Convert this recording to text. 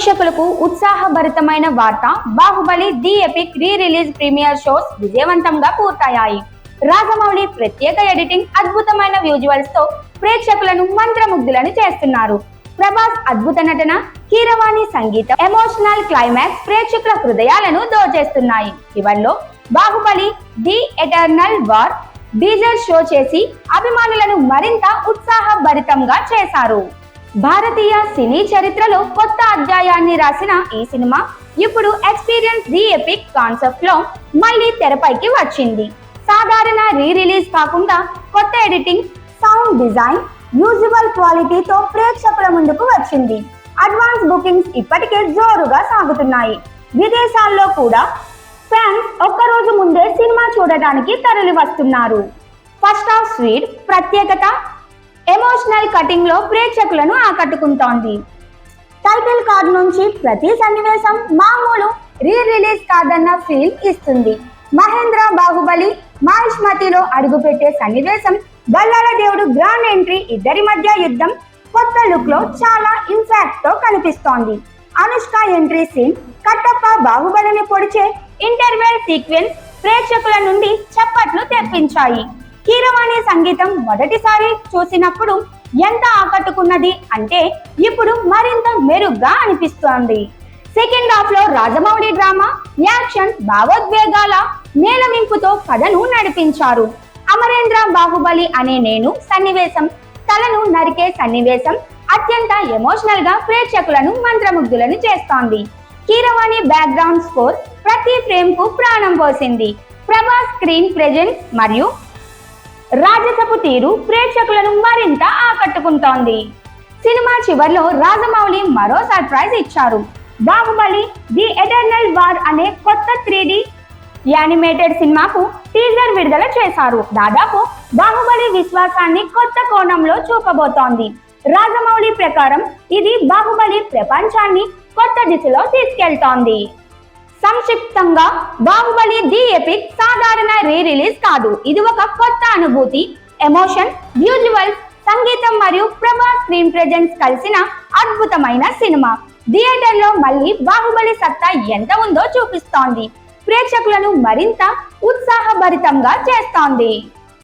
ప్రేక్షకులకు ఉత్సాహభరితమైన వార్త Baahubali the epic re release premiere shows విజయవంతంగా పూర్తయ్యాయి. రాజమౌళి ప్రత్యేక ఎడిటింగ్ అద్భుతమైన విజువల్స్తో ప్రేక్షకులను మంత్రముగ్ధులను చేస్తున్నారు. ప్రభాస్ అద్భుత నటన కీరవాణి సంగీతం ఎమోషనల్ క్లైమాక్స్ ప్రేక్షకుల హృదయాలను దోచేస్తున్నాయి. ఇవల్లో Baahubali the eternal war teaser show చేసి అభిమానులను మరింత ఉత్సాహభరితంగా చేశారు. భారతీయ సినీ చరిత్రలో కొత్త అధ్యాయాన్ని రాసిన ఈ సినిమా ఇప్పుడు ఎక్స్పీరియన్స్ ది ఎపిక్ కాన్సెప్ట్లో మళ్ళీ తెరపైకి వచ్చింది. సాధారణ రీ రిలీజ్ కాకుండా కొత్త ఎడిటింగ్ సౌండ్ డిజైన్ యూజువల్ క్వాలిటీతో ప్రేక్షకుల ముందుకు వచ్చింది. అడ్వాన్స్ బుకింగ్స్ ఇప్పటికే జోరుగా సాగుతున్నాయి. విదేశాల్లో కూడా ఫ్యాన్స్ ఒక్కరోజు ముందే సినిమా చూడడానికి తరలి వస్తున్నారు ఫస్ట్ హాఫ్ స్వీట్ ప్రత్యేకత ఎమోషనల్ కటింగ్లో ప్రేక్షకులను ఆకట్టుకుంటోంది. టైటిల్ కార్డ్ నుంచి ప్రతి సన్నివేశం మామూలు రీ రిలీజ్ కాదన్న ఫీల్ ఇస్తుంది. మహేంద్ర బాహుబలి మహిష్మతిలో అడుగుపెట్టే సన్నివేశం బల్లాల దేవుడు గ్రాండ్ ఎంట్రీ ఇద్దరి మధ్య యుద్ధం కొత్త లుక్లో చాలా ఇంపాక్ట్తో కనిపిస్తోంది. అనుష్క ఎంట్రీ సీన్ కట్టప్ప బాహుబలిని పొడిచే ఇంటర్వెల్ సీక్వెన్స్ ప్రేక్షకుల నుండి చప్పట్లు తెప్పించాయి. కీరవాణి సంగీతం మొదటిసారి చూసినప్పుడు ఎంత ఆకట్టుకున్నది అంటే ఇప్పుడు మరింత మెరుగ్గా అనిపిస్తోంది. సెకండ్ హాఫ్లో రాజమౌళి డ్రామా యాక్షన్ భావోద్వేగాల నేలమింపుతో కథను నడిపించారు. అమరేంద్ర బాహుబలి అనే నేను సన్నివేశం తలను నరికే సన్నివేశం అత్యంత ఎమోషనల్గా ప్రేక్షకులను మంత్రముగ్ధులను చేస్తోంది. కీరవాణి బ్యాక్గ్రౌండ్ స్కోర్ ప్రతి ఫ్రేమ్కు ప్రాణం పోసింది. ప్రభాస్ స్క్రీన్ ప్రెజెన్స్ మరియు రాజసపు తీరు ప్రేక్షకులను మరింత ఆకట్టుకుంటోంది. సినిమా చివర్లో రాజమౌళి మరో సర్ప్రైజ్ ఇచ్చారు. బాహుబలి ది ఎటర్నల్ వార్ అనే కొత్త త్రీ యానిమేటెడ్ సినిమాకు టీజర్ విడుదల చేశారు. దాదాపు బాహుబలి విశ్వాసాన్ని కొత్త కోణంలో చూపబోతోంది. రాజమౌళి ప్రకారం ఇది బాహుబలి ప్రపంచాన్ని కొత్త దిశలో తీసుకెళ్తోంది. సంక్షిప్తంగా బాహుబలి ది ఎపిక్ సాధారణ రీ రిలీజ్ కాదు. ఇది ఒక కొత్త అనుభూతి ఎమోషన్ విజువల్స్ సంగీతం మరియు ప్రభా స్క్రీన్ ప్రెజెన్స్ కలిసిన అద్భుతమైన సినిమా. థియేటర్లో మళ్ళీ బాహుబలి సత్తా ఎంత ఉందో చూపిస్తోంది. ప్రేక్షకులను మరింత ఉత్సాహభరితంగా చేస్తోంది.